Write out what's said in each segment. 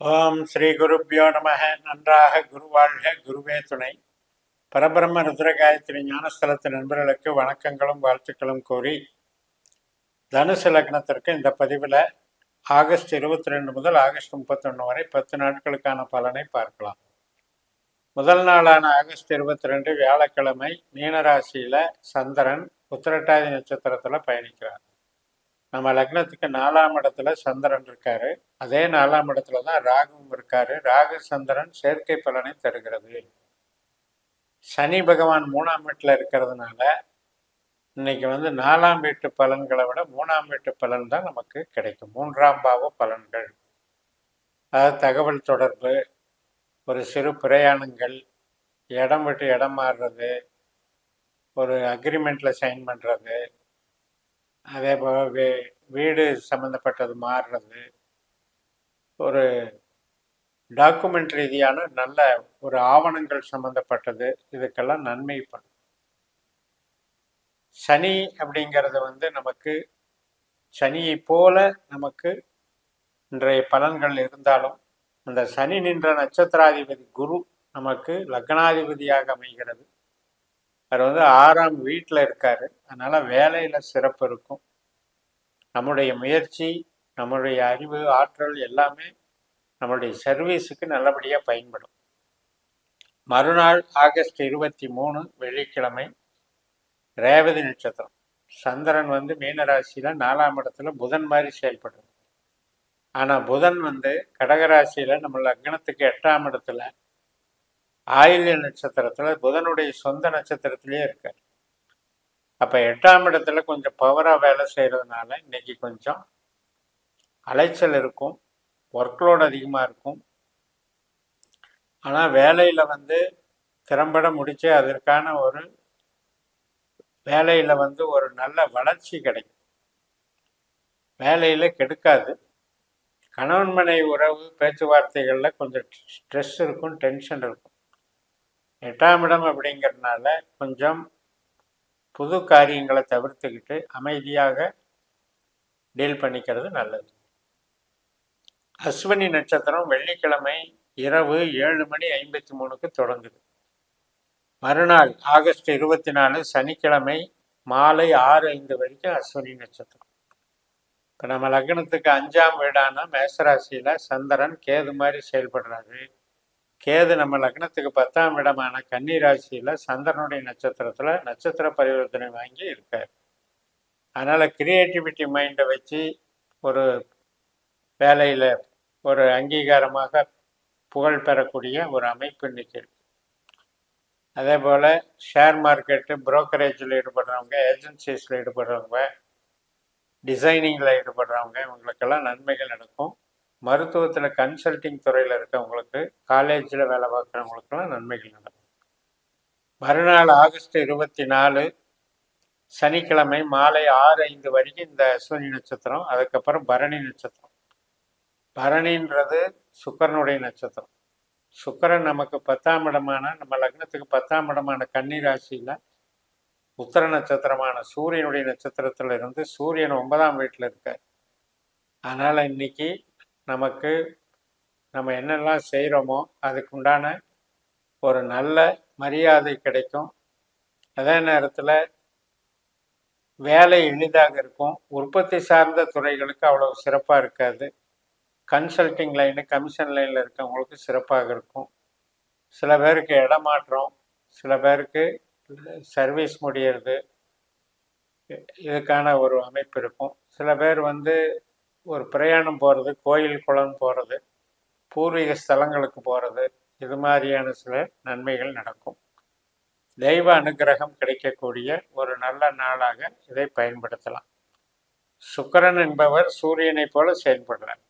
ஓம் ஸ்ரீ குருப்பியோ நம நன்றாக குருவாழ்க குருவே துணை. பரபிரம்ம ருத்ரகாயத்ரி ஞானஸ்தலத்து நண்பர்களுக்கு வணக்கங்களும் வாழ்த்துக்களும் கூறி தனுசு லக்னத்திற்கு இந்த பதிவில் ஆகஸ்ட் இருபத்தி ரெண்டு முதல் ஆகஸ்ட் முப்பத்தொன்று வரை பத்து நாட்களுக்கான பலனை பார்க்கலாம். முதல் நாளான ஆகஸ்ட் இருபத்தி ரெண்டு வியாழக்கிழமை மீனராசியில் சந்திரன் உத்திரட்டாதி நட்சத்திரத்தில் பயணிக்கிறார். நம்ம லக்னத்துக்கு நாலாம் இடத்துல சந்திரன் இருக்காரு. அதே நாலாம் இடத்துல தான் ராகுவும் இருக்காரு. ராகு சந்திரன் செயற்கை பலனை தருகிறது. சனி பகவான் மூணாம் வீட்டில் இருக்கிறதுனால இன்னைக்கு வந்து நாலாம் வீட்டு பலன்களை விட மூணாம் வீட்டு பலன் தான் நமக்கு கிடைக்கும். மூன்றாம் பாவ பலன்கள். அதாவது தகவல் தொடர்பு ஒரு சிறு பிரயாணங்கள் இடம் விட்டு இடம் மாறுறது ஒரு அக்ரிமெண்ட்டில் சைன் பண்ணுறது அதே போல் வீ வீடு சம்மந்தப்பட்டது மாறுறது. ஒரு டாக்குமெண்ட் ரீதியான நல்ல ஒரு ஆவணங்கள் சம்மந்தப்பட்டது இதுக்கெல்லாம் நன்மை பண்ணும் சனி அப்படிங்கிறது வந்து நமக்கு சனியை போல நமக்கு இன்றைய பலன்கள் இருந்தாலும் அந்த சனி நின்ற நட்சத்திராதிபதி குரு நமக்கு லக்னாதிபதியாக அமைகிறது. அவர் வந்து ஆறாம் வீட்டில் இருக்காரு. அதனால வேலையில சிறப்பு இருக்கும். நம்முடைய முயற்சி நம்மளுடைய அறிவு ஆற்றல் எல்லாமே நம்மளுடைய சர்வீஸுக்கு நல்லபடியாக பயன்படும். மறுநாள் ஆகஸ்ட் இருபத்தி மூணு வெள்ளிக்கிழமை ரேவதி நட்சத்திரம். சந்திரன் வந்து மீனராசியில் நாலாம் இடத்துல புதன் மாதிரி செயல்படுது. ஆனால் புதன் வந்து கடகராசியில் நம்ம லக்னத்துக்கு எட்டாம் இடத்துல ஆயில்ய நட்சத்திரத்தில் புதனுடைய சொந்த நட்சத்திரத்திலே இருக்கார். அப்போ எட்டாம் இடத்துல கொஞ்சம் பவராக வேலை செய்கிறதுனால இன்னைக்கு கொஞ்சம் அலைச்சல் இருக்கும் ஒர்க்லோடு அதிகமாக இருக்கும். ஆனால் வேலையில் வந்து திறம்பட முடித்து அதற்கான ஒரு வேலையில் வந்து ஒரு நல்ல வளர்ச்சி கிடைக்கும். வேலையில் கெடுக்காது. கணவன் மனை உறவு பேச்சுவார்த்தைகளில் கொஞ்சம் ஸ்ட்ரெஸ் இருக்கும் டென்ஷன் இருக்கும். எட்டாம் இடம் அப்படிங்கிறதுனால கொஞ்சம் புது காரியங்களை தவிர்த்துக்கிட்டு அமைதியாக டீல் பண்ணிக்கிறது நல்லது. அஸ்வினி நட்சத்திரம் வெள்ளிக்கிழமை இரவு ஏழு மணி ஐம்பத்தி மூணுக்கு தொடங்குது. மறுநாள் ஆகஸ்ட் இருபத்தி நாலு சனிக்கிழமை மாலை ஆறு ஐந்து வரைக்கும் அஸ்வினி நட்சத்திரம். இப்போ நம்ம லக்னத்துக்கு அஞ்சாம் வீடான மேசராசியில் சந்திரன் கேது மாதிரி செயல்படுறாரு. கேது நம்ம லக்னத்துக்கு பத்தாம் இடமான கன்னி ராசியில் சந்திரனுடைய நட்சத்திரத்தில் நட்சத்திர பரிவர்த்தனை வாங்கி இருக்கார். அதனால் கிரியேட்டிவிட்டி மைண்டை வச்சு ஒரு வேலையில் ஒரு அங்கீகாரமாக புகழ் பெறக்கூடிய ஒரு அமைப்பு இன்னைக்கு அதே போல் ஷேர் மார்க்கெட்டு புரோக்கரேஜில் ஈடுபடுறவங்க ஏஜென்சிஸில் ஈடுபடுறவங்க டிசைனிங்கில் ஈடுபடுறவங்க இவங்களுக்கெல்லாம் நன்மைகள் நடக்கும். மருத்துவத்தில் கன்சல்டிங் துறையில் இருக்கவங்களுக்கு காலேஜில் வேலை பார்க்குறவங்களுக்கெல்லாம் நன்மைகள் நடக்கும். மறுநாள் ஆகஸ்ட் இருபத்தி நாலு சனிக்கிழமை மாலை ஆறு ஐந்து வரைக்கும் இந்த சூரிய நட்சத்திரம் அதுக்கப்புறம் பரணி நட்சத்திரம். பரணின்றது சுக்கரனுடைய நட்சத்திரம். சுக்கரன் நமக்கு பத்தாம் இடமான நம்ம லக்னத்துக்கு பத்தாம் இடமான கன்னி ராசியில் உத்தர நட்சத்திரமான சூரியனுடைய நட்சத்திரத்தில் இருந்து சூரியன் ஒன்பதாம் வீட்டில் இருக்கார். அதனால் இன்னைக்கு நமக்கு நம்ம என்னெல்லாம் செய்கிறோமோ அதுக்குண்டான ஒரு நல்ல மரியாதை கிடைக்கும். அதே நேரத்தில் வேலை எளிதாக இருக்கும். உற்பத்தி சார்ந்த துறைகளுக்கு அவ்வளோ சிறப்பாக இருக்காது. கன்சல்டிங் லைனு கமிஷன் லைனில் இருக்கவங்களுக்கு சிறப்பாக இருக்கும். சில பேருக்கு இடமாற்றம் சில பேருக்கு சர்வீஸ் முடியறது இதுக்கான ஒரு அமைப்பு இருக்கும். சில பேர் வந்து ஒரு பிரயாணம் போகிறது கோயில் குளம் போகிறது பூர்வீக ஸ்தலங்களுக்கு போகிறது இது மாதிரியான சில நன்மைகள் நடக்கும். தெய்வ அனுகிரகம் கிடைக்கக்கூடிய ஒரு நல்ல நாளாக இதை பயன்படுத்தலாம். சுக்கரன் என்பவர் சூரியனை போல செயல்படுறார்.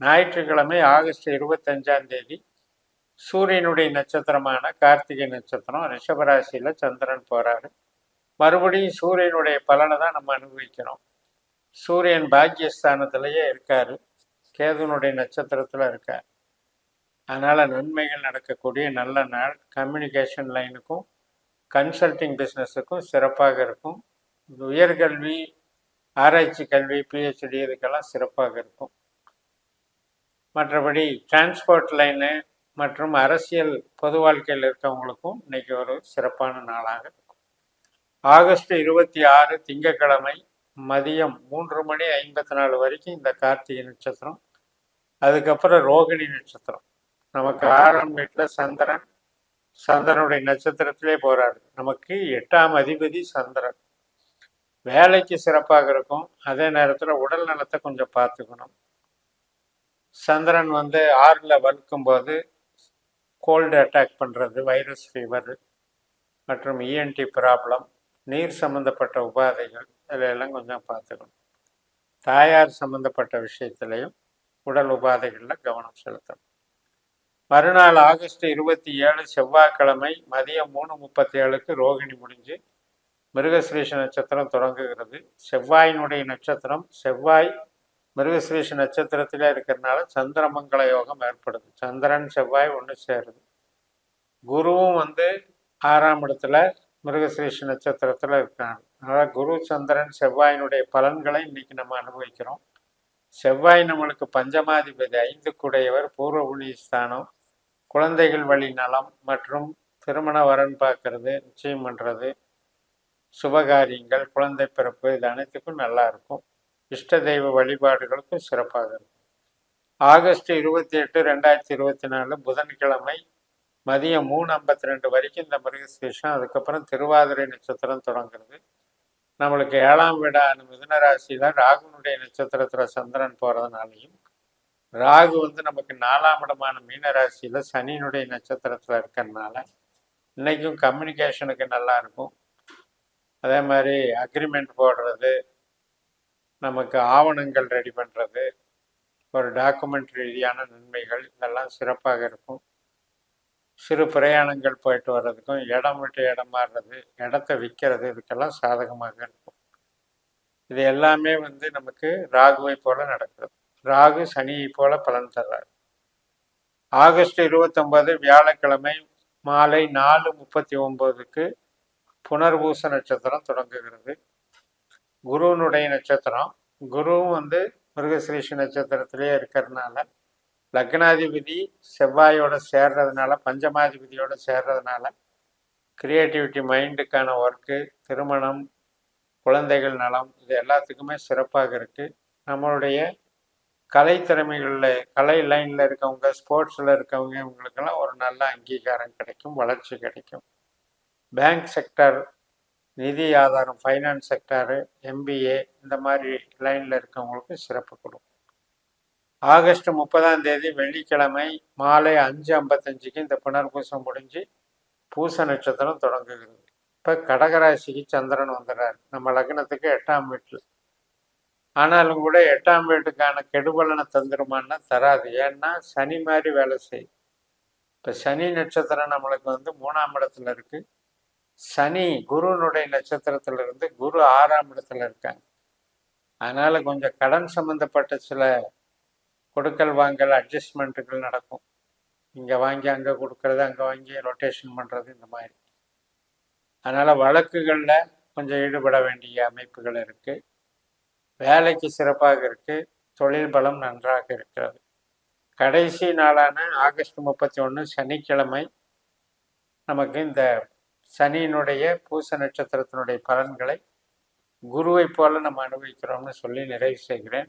ஞாயிற்றுக்கிழமை ஆகஸ்ட் இருபத்தஞ்சாம் தேதி சூரியனுடைய நட்சத்திரமான கார்த்திகை நட்சத்திரம் ரிஷபராசியில் சந்திரன் போகிறாரு மறுபடியும் சூரியனுடைய பலனை தான் நம்ம அனுபவிக்கிறோம் சூரியன் பாக்கியஸ்தானத்திலேயே இருக்கார். கேதுனுடைய நட்சத்திரத்தில் இருக்கார். அதனால் நன்மைகள் நடக்கக்கூடிய நல்ல நாள். கம்யூனிகேஷன் லைனுக்கும் கன்சல்டிங் பிஸ்னஸுக்கும் சிறப்பாக இருக்கும். உயர்கல்வி ஆராய்ச்சி கல்வி பிஹெச்டி இதுக்கெல்லாம் சிறப்பாக இருக்கும். மற்றபடி டிரான்ஸ்போர்ட் லைனு மற்றும் அரசியல் பொது வாழ்க்கையில் இருக்கவங்களுக்கும் இன்னைக்கு ஒரு சிறப்பான நாளாக இருக்கும். ஆகஸ்ட் இருபத்தி ஆறு திங்கட்கிழமை மதியம் மூன்று மணி ஐம்பத்தி நாலு வரைக்கும் இந்த கார்த்திகை நட்சத்திரம். அதுக்கப்புறம் ரோகிணி நட்சத்திரம். நமக்கு ஆறாம் வீட்டில் சந்திரன். சந்திரனுடைய நட்சத்திரத்திலே போறாரு. நமக்கு எட்டாம் அதிபதி சந்திரன். வேலைக்கு சிறப்பாக இருக்கும். அதே நேரத்தில் உடல் நலத்தை கொஞ்சம் பார்த்துக்கணும். சந்திரன் வந்து ஆறில் வலுக்கும்போது கோல்டு அட்டாக் பண்ணுறது வைரஸ் ஃபீவர் மற்றும் இஎன்டி ப்ராப்ளம் நீர் சம்மந்தப்பட்ட உபாதைகள் இதிலெல்லாம் கொஞ்சம் பார்த்துக்கணும். தாயார் சம்மந்தப்பட்ட விஷயத்திலையும் உடல் உபாதைகளில் கவனம் செலுத்தணும். மறுநாள் ஆகஸ்ட் இருபத்தி ஏழு செவ்வாய்க்கிழமை மதியம் மூணு முப்பத்தி ஏழுக்கு ரோகிணி முடிஞ்சு மிருகஸ்ரீஷ நட்சத்திரம் தொடங்குகிறது. செவ்வாயினுடைய நட்சத்திரம் செவ்வாய் மிருகஸ்ரீஷ நட்சத்திரத்திலே இருக்கிறதுனால சந்திரமங்கல யோகம் ஏற்படுது. சந்திரன் செவ்வாய் ஒன்று சேருது. குருவும் வந்து ஆறாம் இடத்துல மிருகஸ்ரீஷ நட்சத்திரத்தில் இருக்காங்க. அதனால் குரு சந்திரன் செவ்வாயினுடைய பலன்களை இன்னைக்கு நம்ம அனுபவிக்கிறோம். செவ்வாய் நம்மளுக்கு பஞ்சமாதிபதி ஐந்து பூர்வ புண்ணிய ஸ்தானம் குழந்தைகள் வழி நலம் மற்றும் திருமண வரன் பார்க்கறது நிச்சயம் பண்ணுறது சுபகாரியங்கள் குழந்தை பிறப்பு இது அனைத்துக்கும் நல்லா இருக்கும். இஷ்ட தெய்வ வழிபாடுகளுக்கும் சிறப்பாக இருக்கும். ஆகஸ்ட் இருபத்தி எட்டு ரெண்டாயிரத்தி இருபத்தி நாலு புதன்கிழமை மதியம் மூணு ஐம்பத்தி ரெண்டு வரைக்கும் இந்த மிருகசீஷம் அதுக்கப்புறம் திருவாதிரை நட்சத்திரம் தொடங்குறது. நம்மளுக்கு ஏழாம் வீடான மிதுன ராசியில் ராகுனுடைய நட்சத்திரத்தில் சந்திரன் போகிறதுனாலையும் ராகு வந்து நமக்கு நாலாம் இடமான மீன ராசியில் சனியினுடைய நட்சத்திரத்தில் இருக்கிறதுனால இன்றைக்கும் கம்யூனிகேஷனுக்கு நல்லா இருக்கும். அதே மாதிரி அக்ரிமெண்ட் போடுறது நமக்கு ஆவணங்கள் ரெடி பண்ணுறது ஒரு டாக்குமெண்ட் ரீதியான நன்மைகள் இதெல்லாம் சிறப்பாக இருக்கும். சிறு பிரயாணங்கள் போயிட்டு வர்றதுக்கும் இடம் விட்டு இடம் மாறுறது இடத்த விற்கிறது இதுக்கெல்லாம் சாதகமாக இருக்கும். இது எல்லாமே வந்து நமக்கு ராகுவை போல நடக்கிறது. ராகு சனியை போல பலன் தர்றாரு. ஆகஸ்ட் இருபத்தொன்பது வியாழக்கிழமை மாலை நாலு முப்பத்தி ஒன்பதுக்கு புனர்பூச நட்சத்திரம் தொடங்குகிறது. குருவனுடைய நட்சத்திரம். குருவும் வந்து மிருகசிரீஷ நட்சத்திரத்திலே இருக்கிறதுனால லக்னாதிபதி செவ்வாயோட சேர்றதுனால பஞ்சமாதிபதியோட சேர்றதுனால கிரியேட்டிவிட்டி மைண்டுக்கான ஒர்க்கு திருமணம் குழந்தைகள் நலம் இது எல்லாத்துக்குமே சிறப்பாக இருக்குது நம்மளுடைய கலை திறமைகளில் கலை லைனில் இருக்கவங்க ஸ்போர்ட்ஸில் இருக்கவங்க இவங்களுக்கெல்லாம் ஒரு நல்ல அங்கீகாரம் கிடைக்கும் வளர்ச்சி கிடைக்கும். பேங்க் செக்டர் நிதி ஆதாரம் ஃபைனான்ஸ் செக்டாரு எம்பிஏ இந்த மாதிரி லைனில் இருக்கவங்களுக்கு சிறப்பு கொடுக்கும். ஆகஸ்ட் முப்பதாம் தேதி வெள்ளிக்கிழமை மாலை அஞ்சு ஐம்பத்தஞ்சுக்கு இந்த புனர்பூசம் முடிஞ்சு பூச நட்சத்திரம் தொடங்குகிறது. இப்போ கடகராசிக்கு சந்திரன் வந்துடுறார் நம்ம லக்னத்துக்கு எட்டாம் வீட்டில். ஆனாலும் கூட எட்டாம் வீட்டுக்கான கெடுபலனை தந்துருமான்னா தராது. ஏன்னா சனி மாதிரி வேலை செய்யும். இப்போ சனி நட்சத்திரம் நம்மளுக்கு வந்து மூணாம் இடத்துல இருக்கு. சனி குருனுடைய நட்சத்திரத்துல இருந்து குரு ஆறாம் இடத்துல இருக்காங்க. அதனால கொஞ்சம் கடன் சம்பந்தப்பட்ட சில கொடுக்கல் வாங்கல் அட்ஜஸ்ட்மெண்ட்டுகள் நடக்கும். இங்கே வாங்கி அங்கே கொடுக்கறது அங்கே வாங்கி ரொட்டேஷன் பண்ணுறது இந்த மாதிரி. அதனால் வழக்குகளில் கொஞ்சம் ஈடுபட வேண்டிய அமைப்புகள் இருக்குது வேலைக்கு சிறப்பாக இருக்குது தொழில் பலம் நன்றாக இருக்கிறது. கடைசி நாளான ஆகஸ்ட் முப்பத்தி ஒன்று சனிக்கிழமை நமக்கு இந்த சனியினுடைய பூச நட்சத்திரத்தினுடைய பலன்களை குருவைப் போல நம்ம அனுபவிக்கிறோம்னு சொல்லி நிறைவு செய்கிறேன்.